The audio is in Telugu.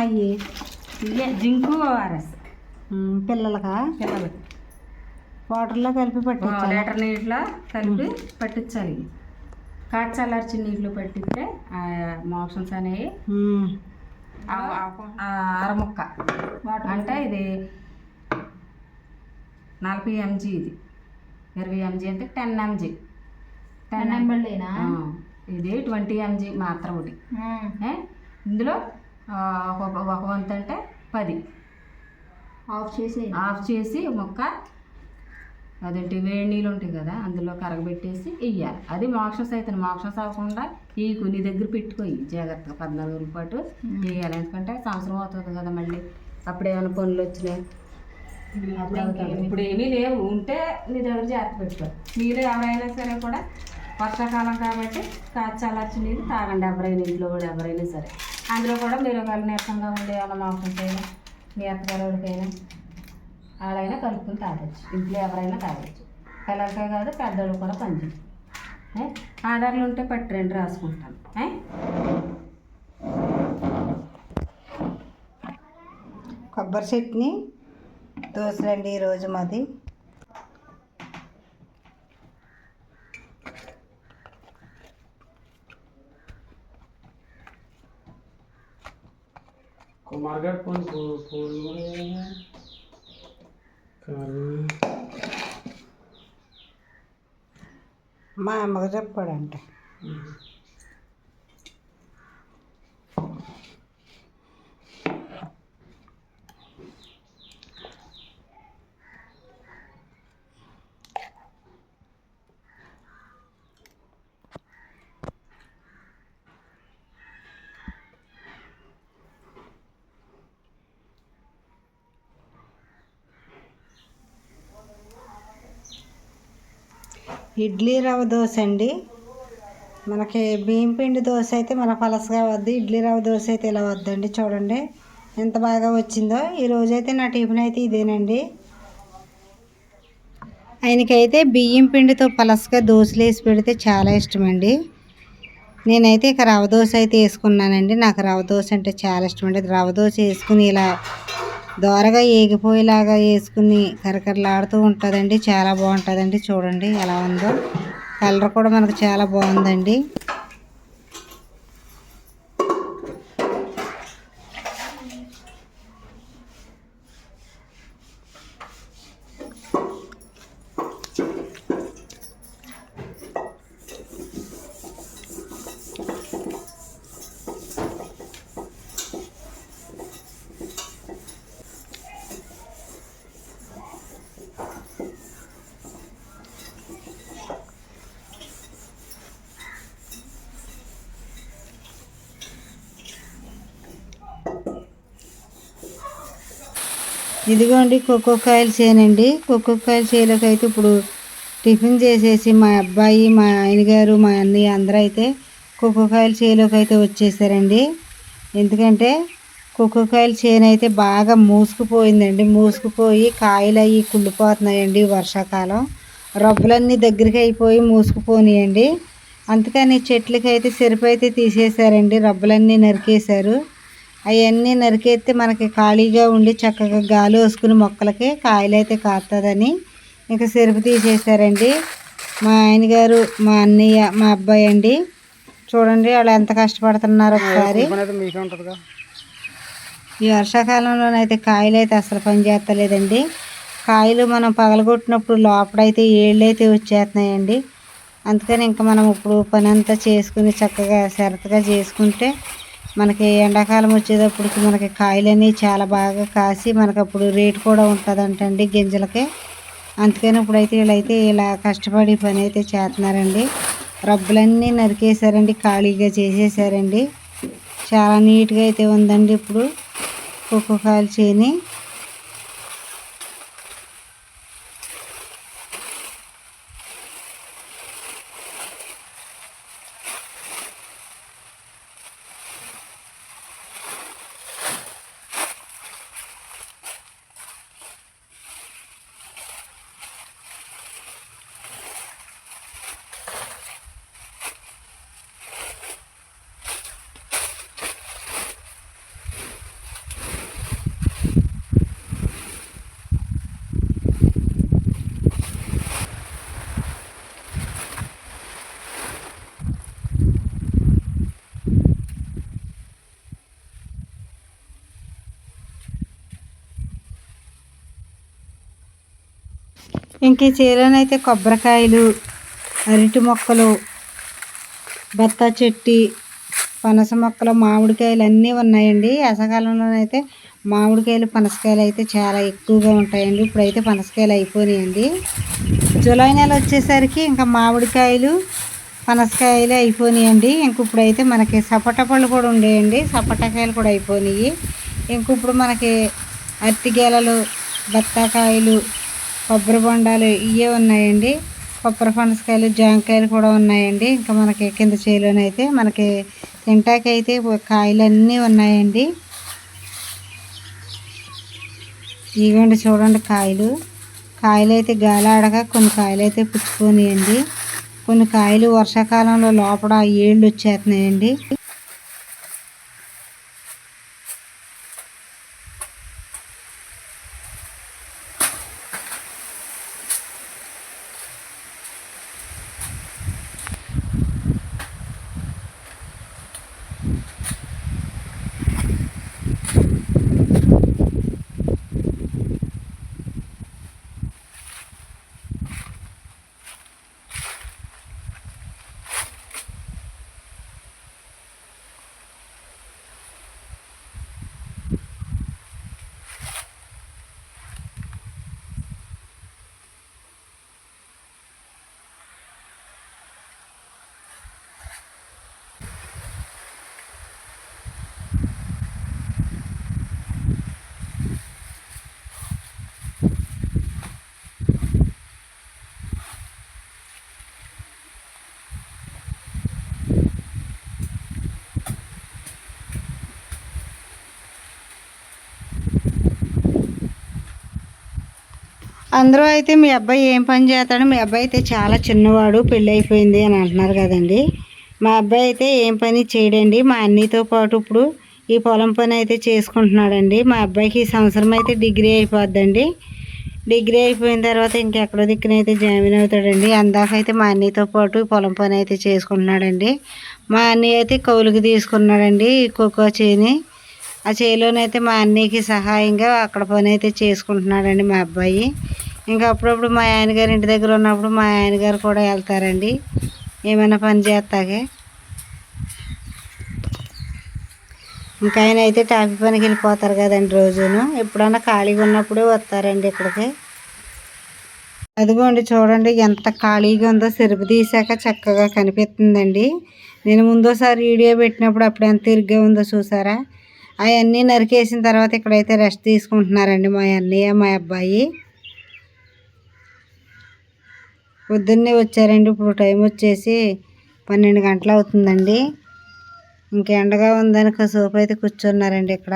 అవి ఇవే జింకు ఆర్ఎస్ పిల్లలకా? పిల్లలకి వాటర్లో కలిపి పట్టించాలి? లీటర్ నీటిలో కలిపి పట్టించాలి. కాచల్లార్చి నీళ్ళు పట్టిస్తే ఆ మోషన్స్ అనేవి అరముక్క. అంటే ఇది నలభై ఎంజీ ఇది. ఇరవై ఎంజీ అంటే టెన్ ఎంజీ. టెన్ ఎంఎల్ఏనా ఇది ట్వంటీ ఎంజీ మాత్రం ఒకటి? ఇందులో ఒక వంతు అంటే పది. ఆఫ్ చేసి ఆఫ్ చేసి మొక్క అదేంటి వేడి నీళ్ళు ఉంటాయి కదా అందులో కరగబెట్టేసి వెయ్యాలి అది మోక్షం అయితే మోక్షం అవ్వకుండా ఈ నీ దగ్గర పెట్టుకోయి. జాగ్రత్తగా పద్నాలుగు రోజుల పాటు వేయాలి ఎందుకంటే సంవత్సరం అవుతుంది కదా మళ్ళీ. అప్పుడు ఏమైనా పనులు వచ్చినాయి. ఇప్పుడు ఏమీ లేవు. ఉంటే నీ దగ్గర జాగ్రత్త పెట్టుకో మీరు ఎవరైనా సరే కూడా వర్షాకాలం కాబట్టి కాచాలచ్చి నీళ్ళు తాగండి. ఎవరైనా ఇంట్లో కూడా ఎవరైనా సరే. అందులో కూడా మీరు ఒకవేళ నీరసంగా ఉండే వాళ్ళ మాకుంటేనే మీ అత్తగారుడికైనా వాళ్ళైనా కలుపుకుని తాగొచ్చు. ఇంట్లో ఎవరైనా తాగొచ్చు. పిల్లలకే కాదు పెద్దవాళ్ళు కూడా పనిచేయచ్చు ఆర్డర్లు ఆధార్లు ఉంటే పట్టి రెండు రాసుకుంటాను. కొబ్బరి చట్నీ దోశలండి ఈరోజు మాది. కుమార్గాడ్ ఫోన్ ఫోన్ మా అమ్మకు చెప్పాడంట ఇడ్లీ రవ్వ దోశ అండి మనకి బియ్యం పిండి దోశ అయితే మన పలసగా వద్దు. ఇడ్లీ రవ్వ దోశ అయితే ఇలా వద్దండి చూడండి. ఎంత బాగా వచ్చిందో. ఈ రోజైతే నా టిఫిన్ అయితే ఇదేనండి. ఆయనకైతే బియ్యం పిండితో పలసగా దోశలు వేసి పెడితే చాలా ఇష్టమండి. నేనైతే ఇక రవ్వ దోశ అయితే వేసుకున్నానండి. నాకు రవ్వ దోశ అంటే చాలా ఇష్టం అండి. రవ్వ దోశ వేసుకుని ఇలా దోరగా ఏగిపోయేలాగా వేసుకుని కరకరలాడుతూ ఉంటుందండి. చాలా బాగుంటుందండి. చూడండి ఎలా ఉందో. కలర్ కూడా మనకు చాలా బాగుందండి. ఇదిగోండి కొక్కొక్కాయలు చేనండి. కాయలు చేలోకి అయితే ఇప్పుడు టిఫిన్ చేసేసి మా అబ్బాయి మా ఆయనగారు మా అన్నయ్య అందరూ అయితే కొక్కొక్కాయల చేలోకి అయితే వచ్చేసారండి. ఎందుకంటే కొక్కొక్కాయల చేను అయితే బాగా మూసుకుపోయిందండి. మూసుకుపోయి కాయలు అవి కుళ్ళిపోతున్నాయండి వర్షాకాలం. రబ్బులన్నీ దగ్గరికి అయిపోయి మూసుకుపోనియండి. అందుకని చెట్లకి అయితే సెరుపు అయితే తీసేశారండి రబ్బులన్నీ నరికేశారు. అవన్నీ నరికేస్తే మనకి ఖాళీగా ఉండి చక్కగా గాలి వేసుకుని మొక్కలకి కాయలు అయితే కాస్తుందని ఇంకా చెరుపు తీసేశారండి. మా ఆయన గారు మా అన్నయ్య మా అబ్బాయి అండి. చూడండి వాళ్ళు ఎంత కష్టపడుతున్నారు ఒకసారి. ఈ వర్షాకాలంలోనైతే కాయలు అయితే అసలు పని చేస్తలేదండి. కాయలు మనం పగలగొట్టినప్పుడు లోపడైతే ఏళ్ళు అయితే వచ్చేస్తున్నాయండి అందుకని ఇంకా మనం ఇప్పుడు పని అంతా చేసుకుని చక్కగా సరతగా చేసుకుంటే మనకి ఎండాకాలం వచ్చేటప్పటికి మనకి కాయలన్నీ చాలా బాగా కాసి మనకు అప్పుడు రేటు కూడా ఉంటుందంటండి గింజలకి. అందుకని ఇప్పుడైతే వీళ్ళైతే ఇలా కష్టపడి పని అయితే చేస్తున్నారండి. రబ్బులన్నీ నరికేశారండి ఖాళీగా చేసేసారండి చాలా నీట్గా అయితే ఉందండి ఇప్పుడు. ఒక్కొక్కలు చేని ఇంక ఈ కొబ్బరికాయలు అరటి మొక్కలు బత్తా చెట్టి పనస మొక్కలు మామిడికాయలు అన్నీ ఉన్నాయండి. వేసవకాలంలోనైతే మామిడికాయలు పనసకాయలు అయితే చాలా ఎక్కువగా ఉంటాయండి. ఇప్పుడైతే పనసకాయలు అయిపోయినాయండి. జూలై నెల వచ్చేసరికి ఇంకా మామిడికాయలు పనసకాయలు అయిపోయినాయండి. ఇంక ఇప్పుడైతే మనకి సపోటా పళ్ళు కూడా ఉండేయండి. సపోటాకాయలు కూడా అయిపోయినాయి. ఇంక ఇప్పుడు మనకి అరటిగేలలు బత్తాకాయలు కొబ్బరి బొండాలు ఇవే ఉన్నాయండి. కొబ్బరి పనసకాయలు జాంకాయలు కూడా ఉన్నాయండి. ఇంకా మనకి కింద చేలోనైతే మనకి తింటాకైతే కాయలు అన్నీ ఉన్నాయండి. ఇవ్వండి చూడండి కాయలు. కాయలు అయితే గాలి ఆడగా కొన్ని కాయలు అయితే పుచ్చుకొనియండి. కొన్ని కాయలు వర్షాకాలంలో లోపల ఏళ్ళు వచ్చేస్తున్నాయండి అందరూ అయితే మీ అబ్బాయి ఏం పని చేస్తాడు? మీ అబ్బాయి అయితే చాలా చిన్నవాడు పెళ్ళి అయిపోయింది అని అంటున్నారు కదండి. మా అబ్బాయి అయితే ఏం పని చేయడండి? మా అన్నయ్యతో పాటు ఇప్పుడు ఈ పొలం పని అయితే చేసుకుంటున్నాడండి. మా అబ్బాయికి ఈ సంవత్సరం అయితే డిగ్రీ అయిపోద్దండి. డిగ్రీ అయిపోయిన తర్వాత ఇంకెక్కడో దిక్కునైతే జాయిన్ అవుతాడండి. అందాకైతే మా అన్నయ్యతో పాటు పొలం పని అయితే చేసుకుంటున్నాడండి. మా అన్నయ్య అయితే కౌలుకి తీసుకున్నాడండి కోకో చేని. ఆ చేలోనైతే మా అన్నయ్యకి సహాయంగా అక్కడ పని అయితే చేసుకుంటున్నాడండి మా అబ్బాయి. ఇంకా అప్పుడప్పుడు మా ఆయనగారు ఇంటి దగ్గర ఉన్నప్పుడు మా ఆయనగారు కూడా వెళ్తారండి. ఏమైనా పని చేస్తాగే? ఇంకా ఆయన అయితే టాపీ పనికి వెళ్ళిపోతారు కదండి రోజును. ఎప్పుడన్నా ఖాళీగా ఉన్నప్పుడే వస్తారండి ఇక్కడికి. అదిగోండి చూడండి ఎంత ఖాళీగా ఉందో సెరుపు తీసాక చక్కగా కనిపిస్తుందండి. నేను ముందోసారి వీడియో పెట్టినప్పుడు అప్పుడు ఎంత ఇరుగ్గా ఉందో చూసారా? అవన్నీ నరికేసిన తర్వాత ఇక్కడైతే రెస్ట్ తీసుకుంటున్నారండి మా అన్నయ్య మా అబ్బాయి. పొద్దున్నే వచ్చారండి. ఇప్పుడు టైం వచ్చేసి పన్నెండు గంటలు అవుతుందండి. ఇంక ఎండగా ఉందని సోఫా అయితే కూర్చున్నారండి ఇక్కడ.